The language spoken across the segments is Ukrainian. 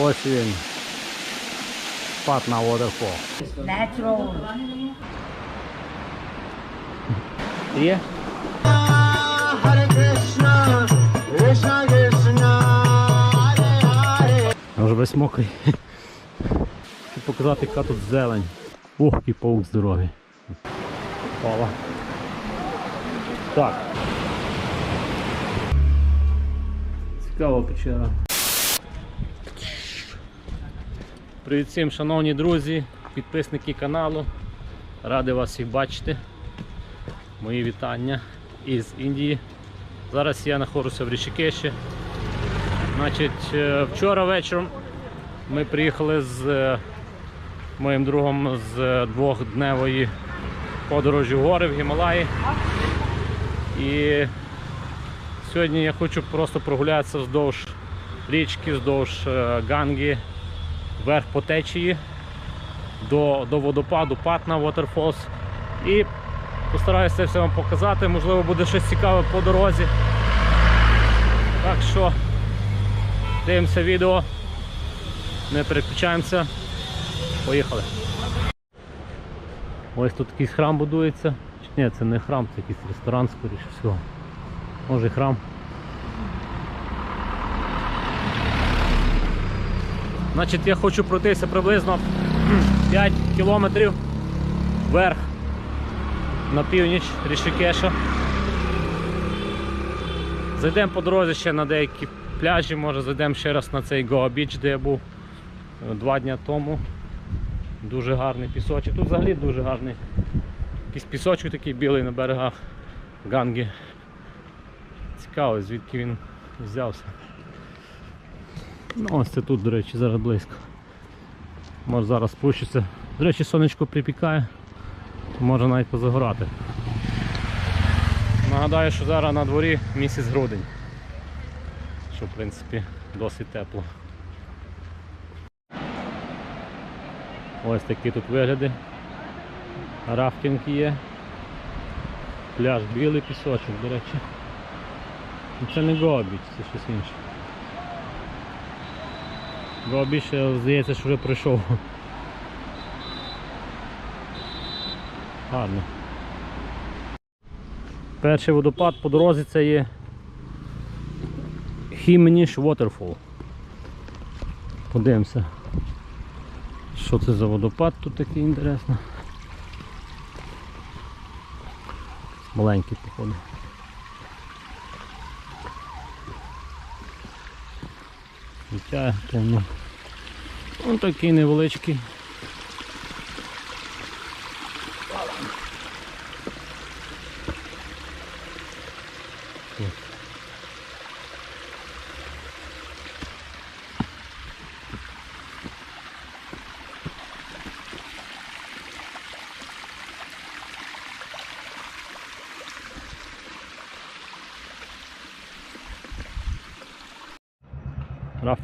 Ось він. Пат на. Natural. Є? Може весь мокрий. Щоб показати, яка тут зелень. Ох, який паук здоровий. Попала. Так. Цікава печера. Привіт всім, шановні друзі, підписники каналу. Радий вас всіх бачити. Мої вітання із Індії. Зараз я знаходжуся в Рішикеші. Значить, е, вчора вечором ми приїхали з е, моїм другом з двохдневої подорожі в гори в Гімалаї. І сьогодні я хочу просто прогулятися вздовж річки, вздовж е, Ганги, вверх по течії до, до водопаду Патна Waterfalls. І постараюся все вам показати. Можливо, буде щось цікаве по дорозі. Так що дивимося відео, не переключаємося. Поїхали. Ось тут якийсь храм будується. Чи Ні, це не храм, це якийсь ресторан, скоріше всього. Може і храм. Значить, я хочу пройтися приблизно 5 кілометрів вверх на північ Рішикеша. Зайдемо по дорозі ще на деякі пляжі, може зайдемо ще раз на цей Гоа Біч, де я був е, два дні тому. Дуже гарний пісочок. Тут взагалі дуже гарний. Якийсь пісочок такий білий на берегах Ганги. Цікаво, звідки він взявся. Ну, ось це тут, до речі, зараз близько. Може зараз спущуся. До речі, сонечко припікає, може навіть позагорати. Нагадаю, що зараз на дворі місяць грудень, що в принципі досить тепло. Ось такі тут вигляди. Рафтинг є. Пляж білий пісочок, до речі. Ну, Це не Гобіч, це щось інше. Гобіч, е, здається, що вже пройшов. Гарно. Перший водопад по дорозі це є Хімніш Waterfall. Подивимося. Що це за водопад тут такий інтересно. Маленький походу. Дитя повно. Ось такий невеличкий.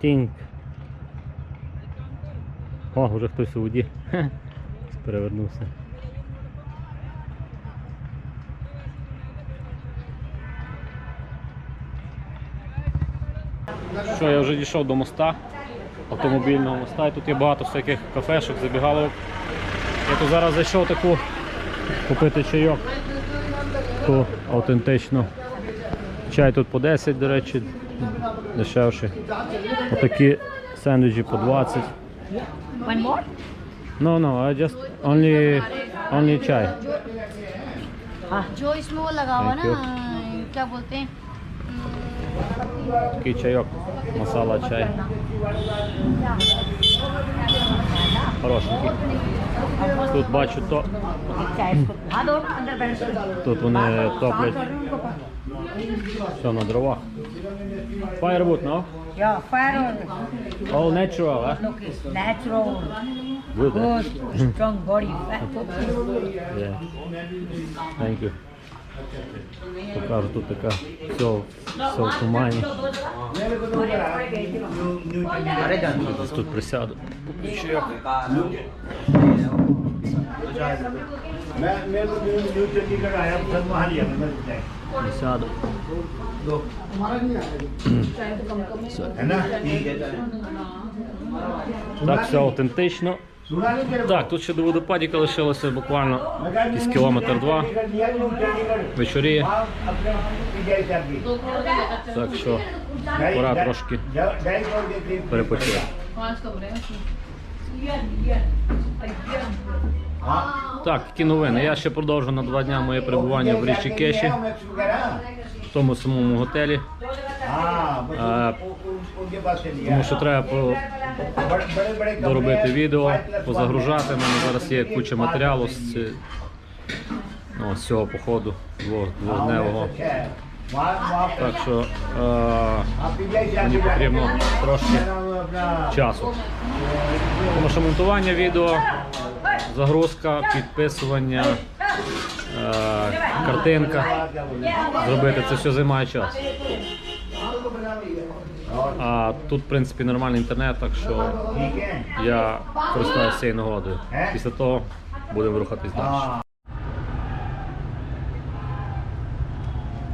Рафтинг. О, вже хтось у воді. Перевернувся. Що, я вже дійшов до моста, автомобільного моста, і тут є багато всяких кафешок, забігаловок. Я тут зараз зайшов таку купити чайок. Таку автентичну. Чай тут по 10, до речі, дешевший. Отакі сендвічі по 20. One more? No, no, I just only only chai. जो इसमें वो लगा हुआ Thank ना you. क्या बोलते हैं Такий чайок, масала чай. Хорошенький. Тут бачу, то चाय इसको हाँ दो अंदर बैठ जाओ। тут вони топлять все на дровах. Firewood, no? Yeah, fire All natural, eh? look is natural, Good. eh? good, strong body. fat. Yeah. Thank you. Покажу тут така все, все в тумані. Десь Тут присяду. मैं मेरे को न्यू न्यू चंडीगढ़ आया सब वहाँ लिया मैं जाए Сяду. है ना ठीक है Так, все аутентично. सुना नहीं तेरे को? Так, тут ще до водопадіка лишилося буквально मैं कहा, якийсь न्यू кілометр два. चंडीगढ़ लिया, न्यू चंडीगढ़ Вечоріє. आप अपने विजय साहब की Так що ढाई- пора ढाई- трошки ढाई- ढाई सौ के करीब перепочити. Так, такі новини. Я ще продовжу на два дні моє перебування в річі Кеші в тому самому готелі. А, тому що треба доробити відео, позагружати. У мене зараз є куча матеріалу з, ці... О, з цього походу двохдневого. Так що е, мені потрібно трошки часу. Тому що монтування відео загрузка, підписування, е, картинка. Зробити це все займає час. А тут, в принципі, нормальний інтернет, так що я користуюся цією нагодою. Після того будемо рухатись далі.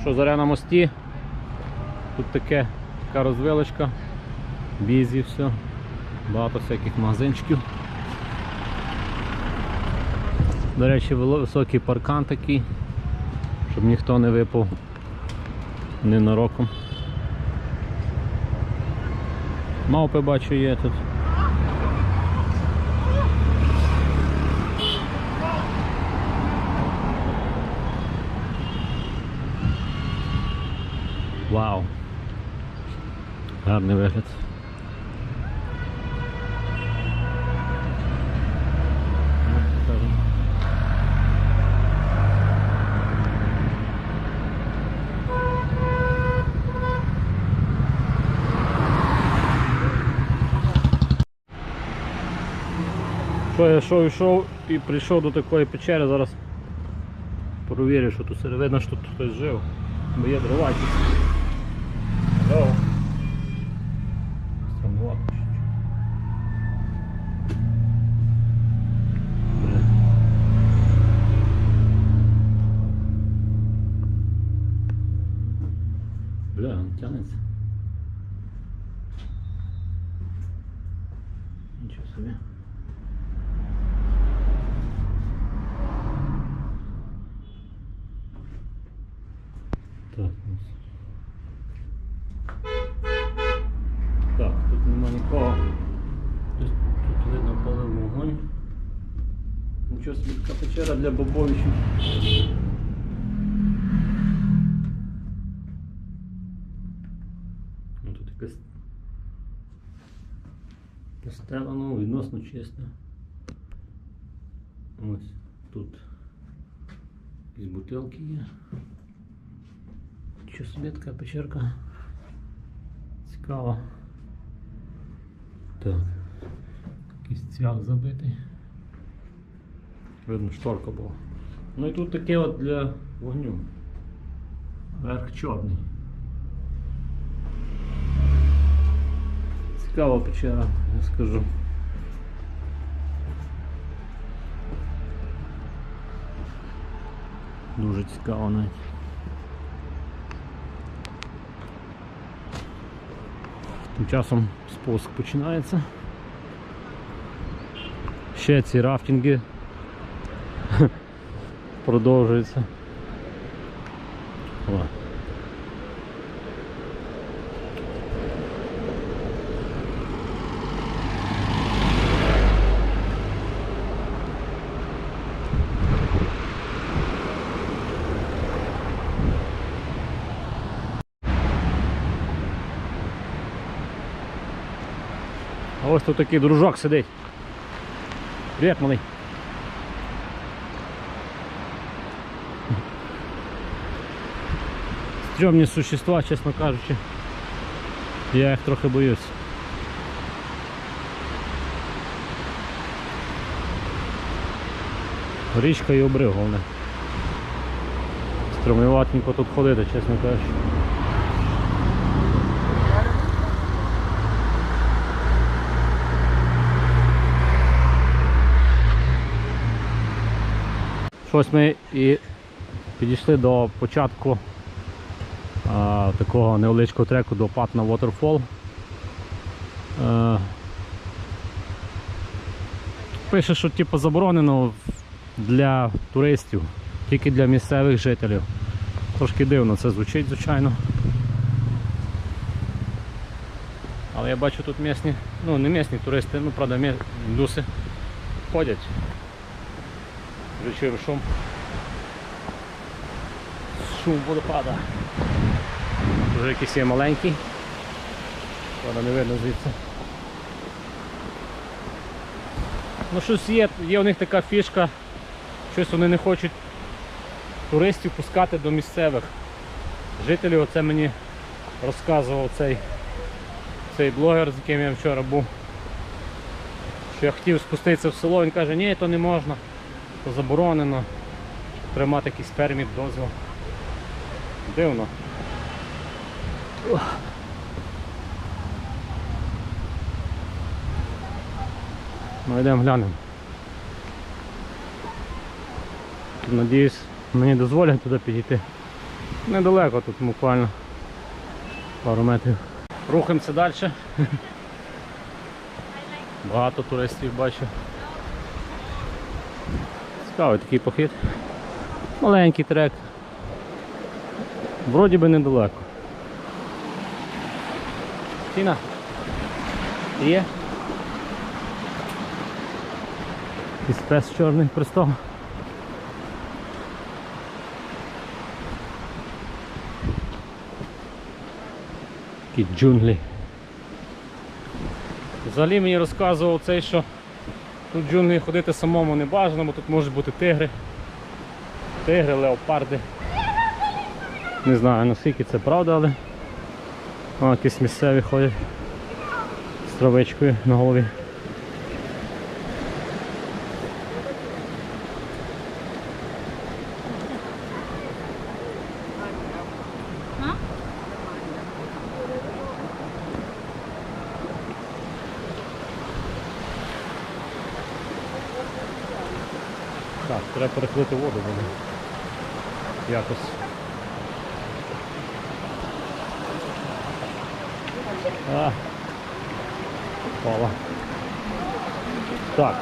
Що, заря на мості? Тут таке, така розвилочка, бізі, все, багато всяких магазинчиків. До речі, високий паркан такий, щоб ніхто не випав ненароком. Мавпи бачу є тут. Вау. Гарний вигляд. Що я йшов, йшов і прийшов до такої печери, зараз провірю, що тут середина, що тут хтось жив. Бо є дрова якісь. Hello. Так, Так, тут нема нікого. Тут, тут видно палив вогонь. Нічого собі така печера для бобовичів. Ну тут якась стела, ну, відносно чиста. Ось тут якісь бутилки є. Що собі така печерка? Цікаво. Так. Якийсь цвях забитий. Видно, шторка була. Ну і тут таке от для вогню. Верх чорний. Цікава печера, я скажу. Дуже цікаво навіть. Тим часом спуск починається. Ще ці рафтинги продовжуються. О. ось тут такий дружок сидить. Привіт, малий. Стрьомні существа, чесно кажучи. Я їх трохи боюсь. Річка і обрив головне. Струміватенько тут ходити, чесно кажучи. Щось ми і підійшли до початку а, такого невеличкого треку до Патна Waterfall. Е, пише, що типу, заборонено для туристів, тільки для місцевих жителів. Трошки дивно це звучить, звичайно. Але я бачу тут місні, ну не місні туристи, ну правда індуси ходять. Вже шум. Шум водопада. Вже якийсь є маленький. Правда не видно звідси. Ну щось є, є у них така фішка, щось вони не хочуть туристів пускати до місцевих жителів. Оце мені розказував цей, цей блогер, з яким я вчора був. Що я хотів спуститися в село, він каже, ні, то не можна, заборонено. Треба мати якийсь дозвіл. Дивно. Ну йдемо глянемо. Надіюсь, мені дозволять туди підійти. Недалеко тут буквально пару метрів. Рухаємося далі. Багато туристів бачу. Цікавий такий похід. Маленький трек. Вроді би недалеко. Тіна. Є? Якийсь пес чорний пристав. Такі джунглі. Взагалі мені розказував цей, що тут джунглі ходити самому не бажано, бо тут можуть бути тигри. Тигри, леопарди. Не знаю наскільки це правда, але О, якісь місцеві ходять з травичкою на голові. Так, треба перекрити воду буде. Якось. А. Впала. Так.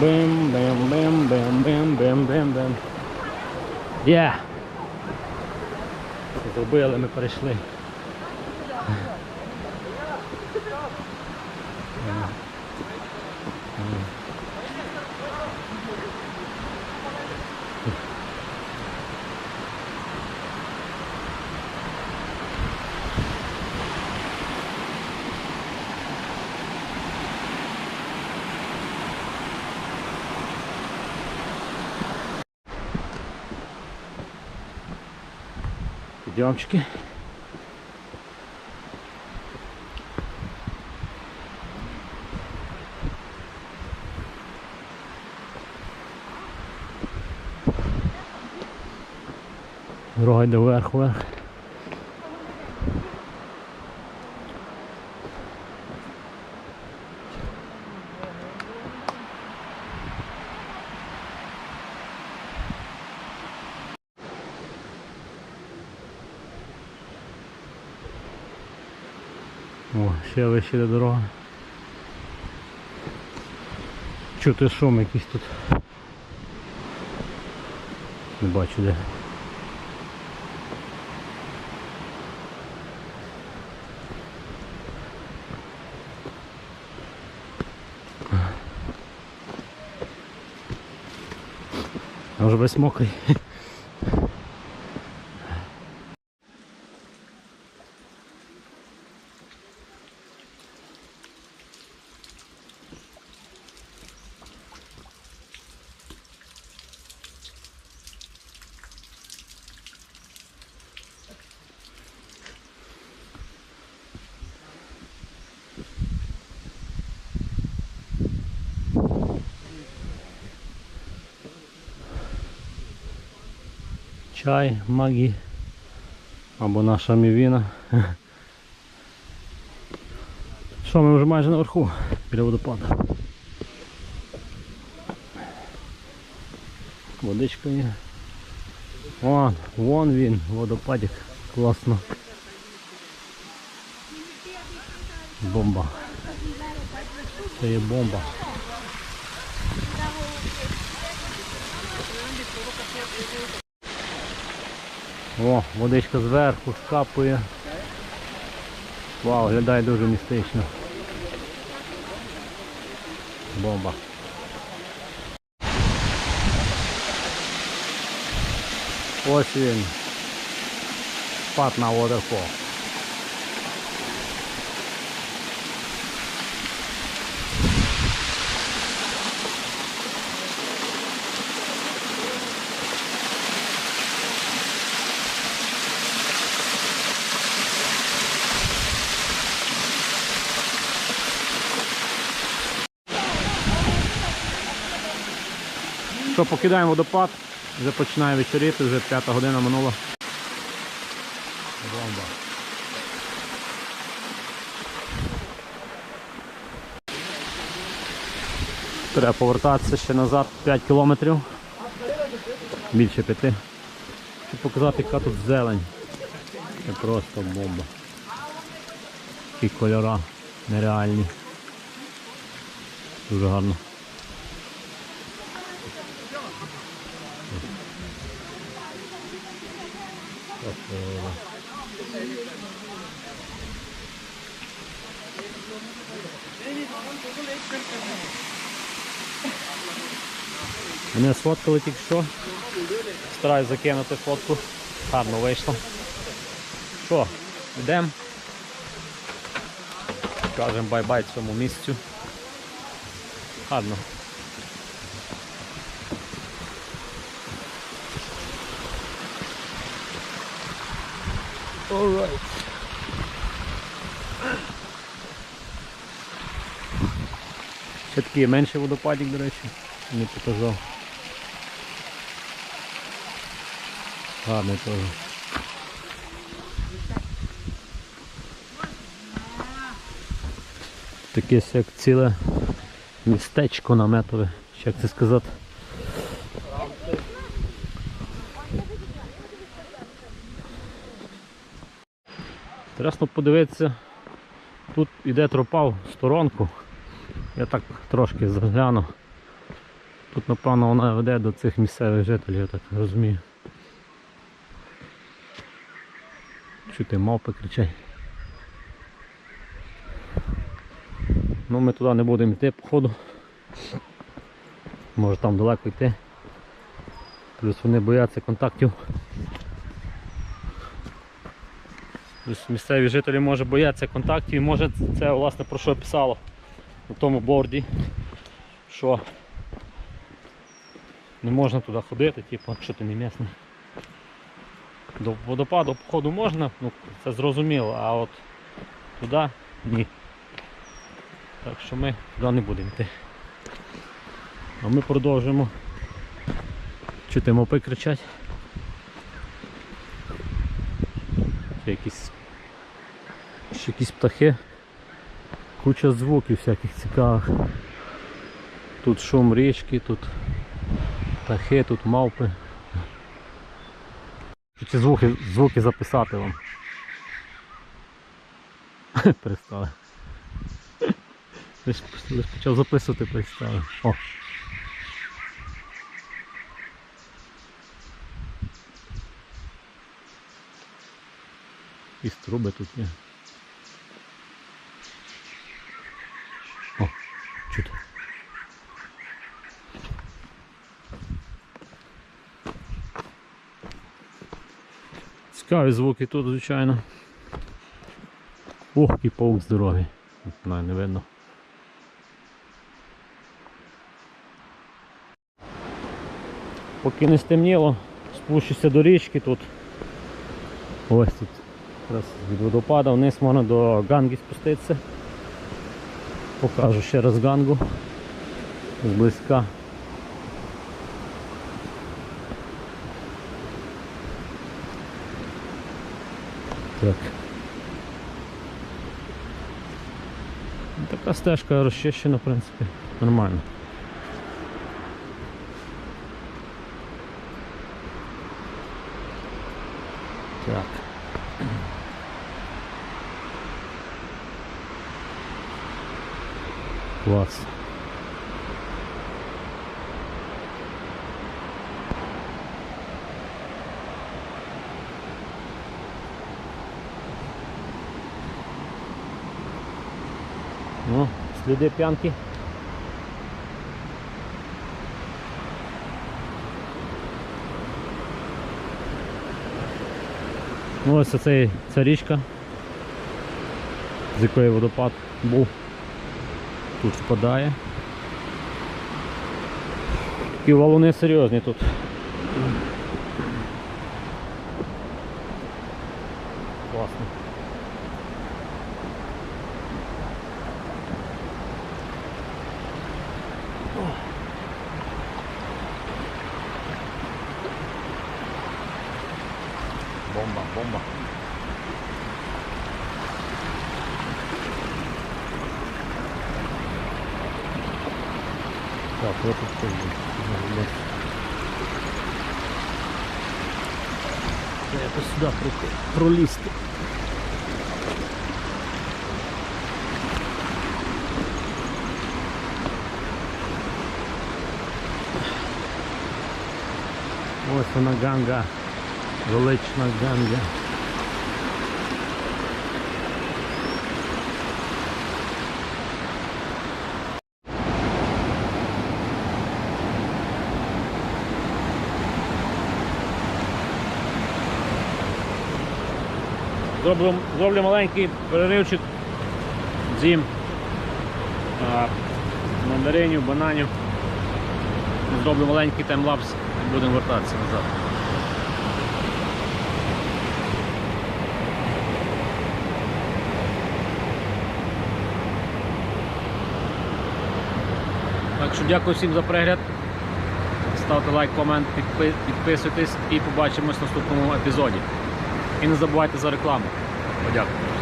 Бим, бим, бим, бим, бим, бим, бим, бим. Є! Зробили, ми перейшли. Підйомчики. Дорога йде вверх, вверх. О, ще вище йде дорога. Чути шум якийсь тут. Не бачу де. Вже весь мокрий. чай, магі або наша мівіна. Що, ми вже майже наверху біля водопаду. Водичка є. Вон, вон він, водопадик. Класно. Бомба. Це є бомба. О, водичка зверху скапує. Вау, глядає дуже містично. Бомба. Ось він. Спад на waterfall. Що, покидаємо водопад, вже починає вечоріти, вже п'ята година минула. Бомба. Треба повертатися ще назад 5 кілометрів. Більше п'яти. Щоб показати, яка тут зелень. Це просто бомба. Такі кольора нереальні. Дуже гарно. Мене сфоткали тільки що. Стараюсь закинути фотку. Гарно вийшло. Що, йдемо. Кажемо бай-бай цьому місцю. Гарно. Alright. Ще такий менший водопадик, до речі, не показав. Гарний теж. Таке як ціле містечко наметове, чи як це сказати. Інтересно подивитися, тут іде тропа в сторонку. Я так трошки загляну. Тут напевно вона веде до цих місцевих жителів, я так розумію. Чути мавпи кричать. Ну ми туди не будемо йти походу. Може там далеко йти. Плюс вони бояться контактів. Плюс місцеві жителі може бояться контактів може це власне про що писало на тому борді, що не можна туди ходити, типу, якщо ти не місний. До водопаду походу можна, ну це зрозуміло, а от туди ні. Так що ми туди не будемо йти. А ми продовжимо. Чути мопи кричать. Ще якісь ще якісь птахи. Куча звуків всяких цікавих. Тут шум річки, тут птахи, тут мавпи. Ці звуки, звуки записати вам. Перестали. Лиш, лиш почав записувати, перестали. О. Якісь труби тут є. О, чути. Цікаві звуки тут, звичайно. Ох, який паук здоровий. Не, не видно. Поки не стемніло, спущуся до річки тут. Ось тут якраз від водопада вниз можна до ганги спуститися. Покажу ще раз гангу зблизька. так. Така стежка розчищена, в принципі, нормально. Так. Клас. Сліди п'янки. Ну, ось оцей, ця річка, з якої водопад був. Тут впадає. Такі валуни серйозні тут. Класно. Что есть. Это сюда про- пролізти. Ось вона ганга. Велична ганга. Зроблю, зроблю маленький переривчик. З'їм мандаринів, бананів. Зроблю маленький таймлапс і будемо вертатися назад. Так що дякую всім за перегляд. Ставте лайк, комент, підписуйтесь і побачимось в наступному епізоді. І не забувайте за рекламу. Подякую.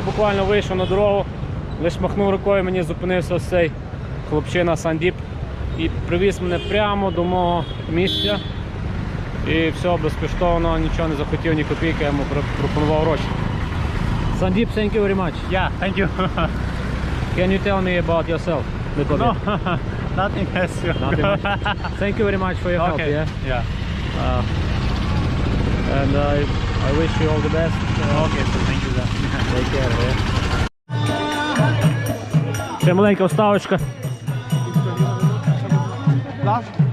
Я буквально вийшов на дорогу, лише махнув рукою, мені зупинився ось цей хлопчина Сандіп і привіз мене прямо до мого місця. І все безкоштовно, нічого не захотів, ні копійки, я йому пропонував гроші. Сандіп, thank you very much. Yeah, thank you. Can you tell me about yourself? Little no, bit? nothing else. Nothing much. Thank you very much for your help, yeah? Yeah. Uh, and I, I wish you all the best. Uh, Okay, so thank you. Then. Take care, yeah. Ще маленька вставочка. Last.